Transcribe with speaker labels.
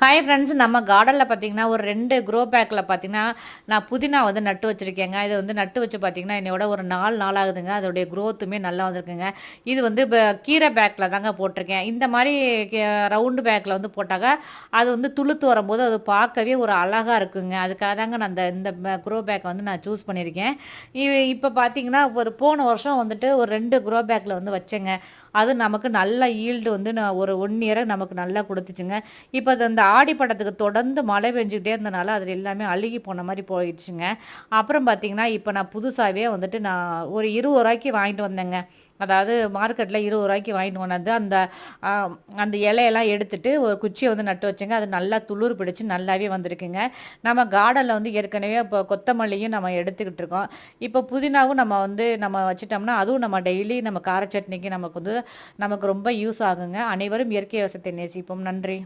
Speaker 1: Hi friends நம்ம கார்டனில் பார்த்தீங்கன்னா ஒரு ரெண்டு க்ரோ பேக்கில் பார்த்தீங்கன்னா நான் புதினா வந்து நட்டு வச்சுருக்கேங்க. இது வந்து நட்டு வச்சு பார்த்தீங்கன்னா என்னோட ஒரு நாலு நாள் ஆகுதுங்க அதோடைய க்ரோத்துமே நல்லா வந்திருக்குங்க. இது வந்து இப்போ கீரை பேக்கில் தாங்க போட்டிருக்கேன். இந்த மாதிரி ரவுண்டு பேக்கில் வந்து போட்டாக்க அது வந்து துளுத்து வரும்போது அது பார்க்கவே ஒரு அழகாக இருக்குங்க. அதுக்காக தாங்க நான் அந்த இந்த க்ரோ பேக்கை வந்து நான் சூஸ் பண்ணியிருக்கேன். இ- இப்போ பார்த்தீங்கன்னா ஒரு போன வருஷம் வந்துட்டு ஒரு ரெண்டு க்ரோ பேக்கில் வந்து வச்சேங்க. அது நமக்கு நல்ல ஈல்டு வந்து நான் ஒரு ஒன் இயரை நமக்கு நல்லா கொடுத்துச்சுங்க. இப்போ அது அந்த ஆடி படத்துக்கு தொடர்ந்து மழை பெஞ்சுக்கிட்டே இருந்தனால அதில் எல்லாமே அழுகி போன மாதிரி போயிடுச்சுங்க. அப்புறம் பார்த்தீங்கன்னா இப்போ நான் புதுசாகவே வந்துட்டு நான் ஒரு இருபது ரூபாய்க்கு வாங்கிட்டு வந்தேங்க. அதாவது மார்க்கெட்டில் இருபது ரூபாய்க்கு வாங்கிட்டு கொண்டாந்து அந்த அந்த இலையெல்லாம் எடுத்துட்டு ஒரு குச்சியை வந்து நட்டு வச்சேங்க. அது நல்லா துளிர் பிடிச்சி நல்லாவே வந்திருக்குங்க. நம்ம கார்டனில் வந்து ஏற்கனவே இப்போ கொத்தமல்லியும் நம்ம எடுத்துக்கிட்டு இருக்கோம். இப்போ புதினாவும் நம்ம வந்து நம்ம வச்சிட்டோம்னா அதுவும் நம்ம டெய்லி நம்ம கார சட்னிக்கு நமக்கு வந்து நமக்கு ரொம்ப யூஸ் ஆகுங்க. அனைவரும் இயற்கை விவசாயத்தை நேசிப்போம். நன்றி.